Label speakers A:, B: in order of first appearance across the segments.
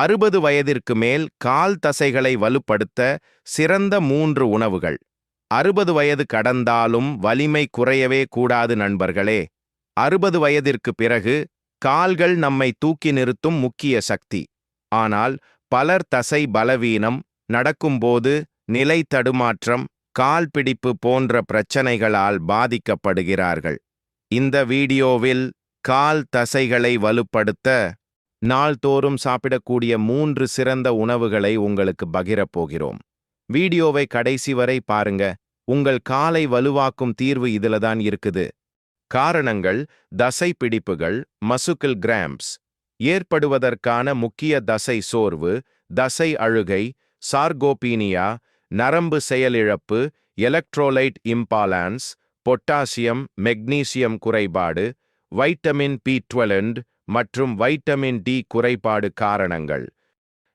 A: அறுபது வயதிற்கு மேல் கால் தசைகளை வலுப்படுத்த சிறந்த மூன்று உணவுகள். அறுபது வயது கடந்தாலும் வலிமை குறையவே கூடாது நண்பர்களே. அறுபது வயதிற்கு பிறகு கால்கள் நம்மை தூக்கி நிறுத்தும் முக்கிய சக்தி. ஆனால் பலர் தசை பலவீனம் நடக்கும்போது நிலை தடுமாற்றம் கால் பிடிப்பு போன்ற பிரச்சனைகளால் பாதிக்கப்படுகிறார்கள். இந்த வீடியோவில் கால் தசைகளை வலுப்படுத்த நாள்தோறும் சாப்பிடக்கூடிய மூன்று சிறந்த உணவுகளை உங்களுக்கு பகிரப் போகிறோம் வீடியோவை கடைசி வரை பாருங்க. உங்கள் காலை வலுவாக்கும் தீர்வு இதுல தான் இருக்குது. காரணங்கள் தசை பிடிப்புகள் மசுக்கிள் கிராம்ஸ். ஏற்படுவதற்கான முக்கிய தசை சோர்வு தசை அழுகை சார்கோபீனியா நரம்பு செயலிழப்பு எலக்ட்ரோலைட் இம்பாலான்ஸ் பொட்டாசியம் மெக்னீசியம் குறைபாடு வைட்டமின் பி டுவெலண்ட் மற்றும் வைட்டமின் டி குறைபாடு காரணங்கள்.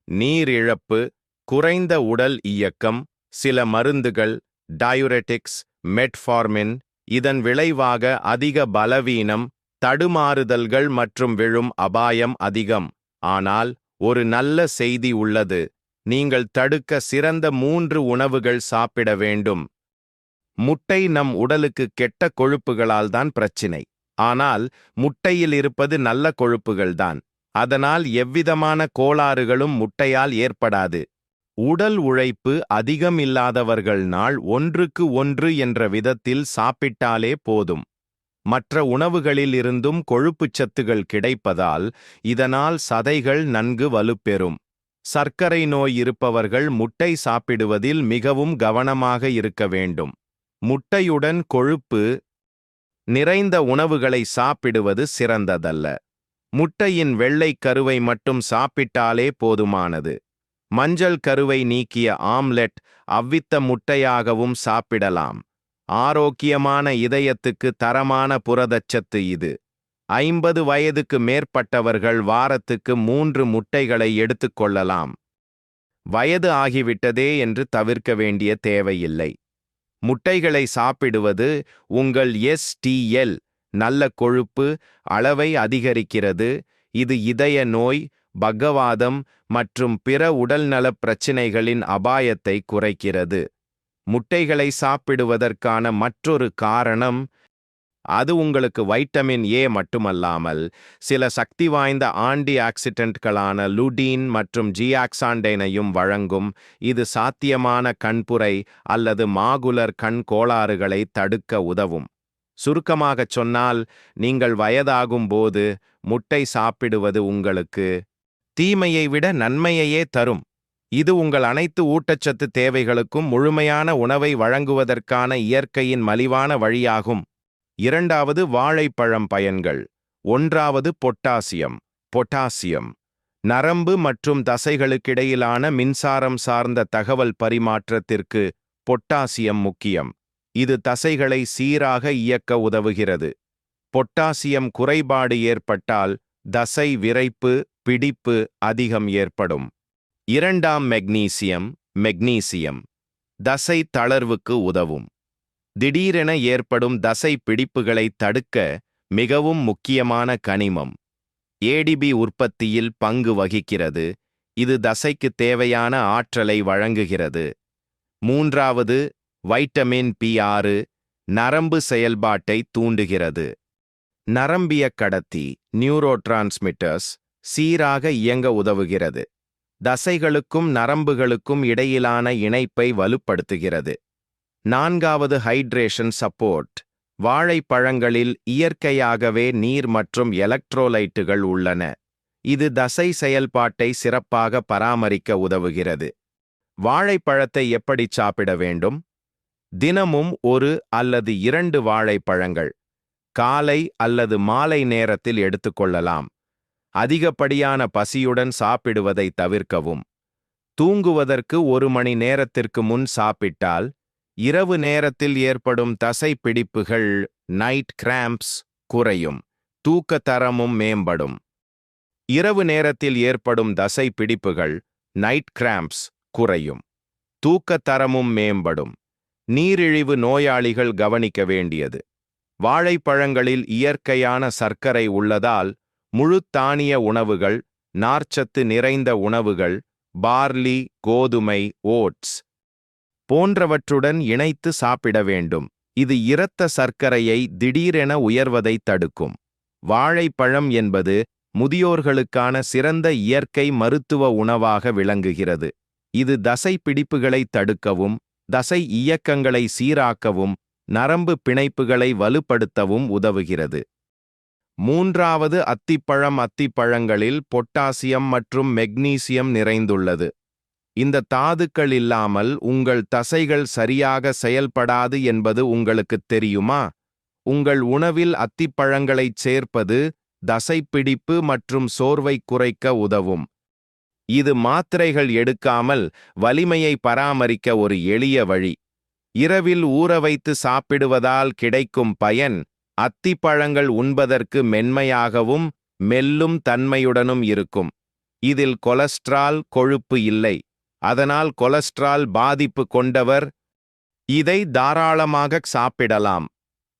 A: நீரிழப்பு குறைந்த உடல் இயக்கம் சில மருந்துகள் டயூரெட்டிக்ஸ் மெட்ஃபார்மின் இதன் விளைவாக அதிக பலவீனம் தடுமாறுதல்கள் மற்றும் விழும் அபாயம் அதிகம். ஆனால் ஒரு நல்ல செய்தி உள்ளது. நீங்கள் தடுக்க சிறந்த மூன்று உணவுகள் சாப்பிட வேண்டும். முட்டை நம் உடலுக்கு கெட்ட கொழுப்புகளால் தான் பிரச்சினை. ஆனால் முட்டையில் இருப்பது நல்ல கொழுப்புகள்தான். அதனால் எவ்விதமான கோளாறுகளும் முட்டையால் ஏற்படாது. உடல் உழைப்பு அதிகம் இல்லாதவர்கள் நாள் ஒன்றுக்கு ஒன்று என்ற விதத்தில் சாப்பிட்டாலே போதும். மற்ற உணவுகளில் இருந்தும் கொழுப்புச் சத்துகள் கிடைப்பதால் இதனால் சதைகள் நன்கு வலுப்பெறும். சர்க்கரை நோய் இருப்பவர்கள் முட்டை சாப்பிடுவதில் மிகவும் கவனமாக இருக்க வேண்டும். முட்டையுடன் கொழுப்பு நிறைந்த உணவுகளை சாப்பிடுவது சிறந்ததல்ல. முட்டையின் வெள்ளைக் கருவை மட்டும் சாப்பிட்டாலே போதுமானது. மஞ்சள் கருவை நீக்கிய ஆம்லெட் அவ்வித்த முட்டையாகவும் சாப்பிடலாம். ஆரோக்கியமான இதயத்துக்கு தரமான புரதச்சத்து இது. ஐம்பது வயதுக்கு மேற்பட்டவர்கள் வாரத்துக்கு மூன்று முட்டைகளை எடுத்துக்கொள்ளலாம் வயது ஆகிவிட்டதே என்று தவிர்க்க வேண்டிய தேவையில்லை. முட்டைகளை சாப்பிடுவது உங்கள் எஸ்டிஎல் நல்ல கொழுப்பு அளவை அதிகரிக்கிறது. இது இதய நோய் பக்கவாதம் மற்றும் பிற உடல்நலப் பிரச்சினைகளின் அபாயத்தை குறைக்கிறது. முட்டைகளை சாப்பிடுவதற்கான மற்றொரு காரணம் அது உங்களுக்கு வைட்டமின் ஏ மட்டுமல்லாமல் சில சக்தி வாய்ந்த ஆண்டி ஆக்சிடென்ட்களான லுடீன் மற்றும் ஜியாக்சாண்டைனையும் வழங்கும் இது சாத்தியமான கண்புரை அல்லது மாகுலர் கண் கோளாறுகளை தடுக்க உதவும். சுருக்கமாகச் சொன்னால் நீங்கள் வயதாகும் போது முட்டை சாப்பிடுவது உங்களுக்கு தீமையை விட நன்மையையே தரும். இது உங்கள் அனைத்து ஊட்டச்சத்து தேவைகளுக்கும் முழுமையான உணவை வழங்குவதற்கான இயற்கையின் மலிவான வழியாகும். இரண்டாவது வாழைப்பழம் பயன்கள். ஒன்றாவது பொட்டாசியம் பொட்டாசியம். நரம்பு மற்றும் தசைகளுக்கிடையிலான மின்சாரம் சார்ந்த தகவல் பரிமாற்றத்திற்கு பொட்டாசியம் முக்கியம். இது தசைகளை சீராக இயக்க உதவுகிறது. பொட்டாசியம் குறைபாடு ஏற்பட்டால் தசை விரைப்பு பிடிப்பு அதிகம் ஏற்படும். இரண்டாம் மெக்னீசியம் மெக்னீசியம் தசை தளர்வுக்கு உதவும். திடீரென ஏற்படும் தசை பிடிப்புகளை தடுக்க மிகவும் முக்கியமான கனிமம். ஏடிபி உற்பத்தியில் பங்கு வகிக்கிறது. இது தசைக்கு தேவையான ஆற்றலை வழங்குகிறது. மூன்றாவது வைட்டமின் பி ஆறு நரம்பு செயல்பாட்டை தூண்டுகிறது. நரம்பிய கடத்தி நியூரோ டிரான்ஸ்மிட்டர்ஸ் சீராக இயங்க உதவுகிறது. தசைகளுக்கும் நரம்புகளுக்கும் இடையிலான இணைப்பை வலுப்படுத்துகிறது. நான்காவது ஹைட்ரேஷன் சப்போர்ட் வாழைப்பழங்களில் இயற்கையாகவே நீர் மற்றும் எலக்ட்ரோலைட்டுகள் உள்ளன. இது தசை செயல்பாட்டை சிறப்பாக பராமரிக்க உதவுகிறது. வாழைப்பழத்தை எப்படி சாப்பிட வேண்டும்? தினமும் ஒரு அல்லது இரண்டு வாழைப்பழங்கள். காலை அல்லது மாலை நேரத்தில் எடுத்துக்கொள்ளலாம். அதிகப்படியான பசியுடன் சாப்பிடுவதை தவிர்க்கவும். தூங்குவதற்கு ஒரு மணி நேரத்திற்கு முன் சாப்பிட்டால் இரவு நேரத்தில் ஏற்படும் தசை பிடிப்புகள் நைட் கிராம்ப்ஸ் குறையும் தூக்க தரமும் மேம்படும். இரவு நேரத்தில் ஏற்படும் தசை பிடிப்புகள் நைட் கிராம்ப்ஸ் குறையும் தூக்க தரமும் மேம்படும். நீரிழிவு நோயாளிகள் கவனிக்க வேண்டியது. வாழைப்பழங்களில் இயற்கையான சர்க்கரை உள்ளதால் முழுத்தானிய உணவுகள் நார்ச்சத்து நிறைந்த உணவுகள் பார்லி கோதுமை ஓட்ஸ் போன்றவற்றுடன் இணைத்து சாப்பிட வேண்டும். இது இரத்த சர்க்கரையை திடீரென உயர்வதை தடுக்கும். வாழைப்பழம் என்பது முதியோர்களுக்கான சிறந்த இயற்கை மருத்துவ உணவாக விளங்குகிறது. இது தசை பிடிப்புகளை தடுக்கவும் தசை இயக்கங்களை சீராக்கவும் நரம்பு பிணைப்புகளை வலுப்படுத்தவும் உதவுகிறது. மூன்றாவது அத்திப்பழம் அத்திப்பழங்களில் பொட்டாசியம் மற்றும் மெக்னீசியம் நிறைந்துள்ளது. இந்த தாதுக்கள் இல்லாமல் உங்கள் தசைகள் சரியாக செயல்படாது என்பது உங்களுக்குத் தெரியுமா? உங்கள் உணவில் அத்திப்பழங்களைச் சேர்ப்பது தசைப்பிடிப்பு மற்றும் சோர்வை குறைக்க உதவும். இது மாத்திரைகள் எடுக்காமல் வலிமையை பராமரிக்க ஒரு எளிய வழி. இரவில் ஊற வைத்து சாப்பிடுவதால் கிடைக்கும் பயன் அத்திப்பழங்கள் உண்பதற்கு மென்மையாகவும் மெல்லும் தன்மையுடனும் இருக்கும். இதில் கொலஸ்ட்ரால் கொழுப்பு இல்லை. அதனால் கொலஸ்ட்ரால் பாதிப்பு கொண்டவர் இதை தாராளமாக சாப்பிடலாம்.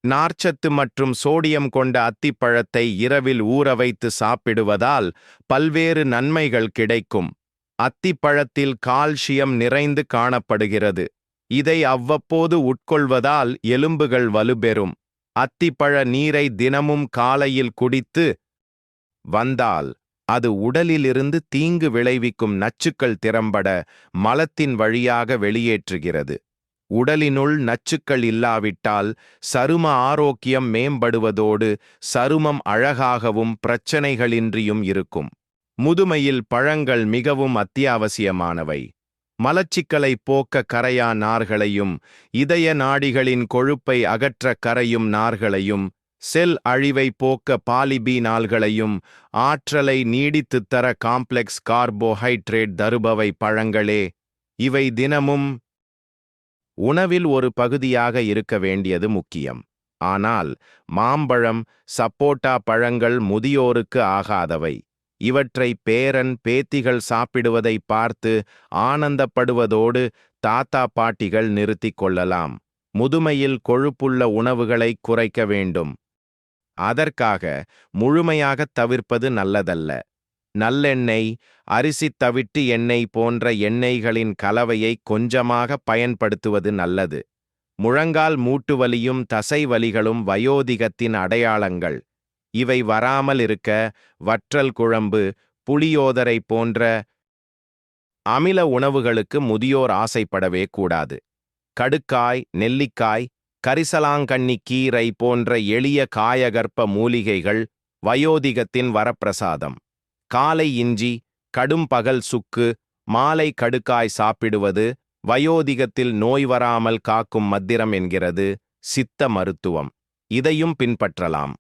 A: நார்ச்சத்து மற்றும் சோடியம் கொண்ட அத்திப்பழத்தை இரவில் ஊற வைத்து சாப்பிடுவதால் பல்வேறு நன்மைகள் கிடைக்கும். அத்திப்பழத்தில் கால்சியம் நிறைந்து காணப்படுகிறது. இதை அவ்வப்போது உட்கொள்வதால் எலும்புகள் வலுபெறும். அத்திப்பழ நீரை தினமும் காலையில் குடித்து வந்தால் அது உடலிலிருந்து தீங்கு விளைவிக்கும் நச்சுக்கள் திறம்பட மலத்தின் வழியாக வெளியேற்றுகிறது. உடலினுள் நச்சுக்கள் இல்லாவிட்டால் சரும ஆரோக்கியம் மேம்படுவதோடு சருமம் அழகாகவும் பிரச்சனைகளின்றியும் இருக்கும். முதுமையில் பழங்கள் மிகவும் அத்தியாவசியமானவை. மலச்சிக்கலை போக்க கரையா நார்களையும் இதய நாடிகளின் கொழுப்பை அகற்ற கரையும் நார்களையும் செல் அழிவை போக்க பாலிபீனால்களையும் ஆற்றலை நீடித்துத் தர காம்ப்ளெக்ஸ் கார்போஹைட்ரேட் தருபவை பழங்களே இவை தினமும் உணவில் ஒரு பகுதியாக இருக்க வேண்டியது முக்கியம். ஆனால் மாம்பழம் சப்போட்டா பழங்கள் முதியோருக்கு ஆகாதவை. இவற்றை பேரன் பேத்திகள் சாப்பிடுவதை பார்த்து ஆனந்தப்படுவதோடு தாத்தா பாட்டிகள் நிறுத்திக் கொள்ளலாம். முதுமையில் கொழுப்புள்ள உணவுகளை குறைக்க வேண்டும். அதற்காக முழுமையாகத் தவிர்ப்பது நல்லதல்ல. நல்லெண்ணெய் அரிசி தவிட்டு எண்ணெய் போன்ற எண்ணெய்களின் கலவையை கொஞ்சமாக பயன்படுத்துவது நல்லது. முழங்கால் மூட்டு வலியும் தசை வலிகளும் வயோதிகத்தின் அடையாளங்கள். இவை வராமல் இருக்க வற்றல் குழம்பு புளியோதரை போன்ற அமில உணவுகளுக்கு முதியோர் ஆசைப்படவே கூடாது. கடுக்காய் நெல்லிக்காய் கரிசலாங்கண்ணி கீரை போன்ற எளிய காயகற்ப மூலிகைகள் வயோதிகத்தின் வரப்பிரசாதம். காலை இஞ்சி கடும் பகல் சுக்கு மாலை கடுக்காய் சாப்பிடுவது வயோதிகத்தில் நோய் வராமல் காக்கும் மத்திரம் என்கிறது சித்த மருத்துவம். இதையும் பின்பற்றலாம்.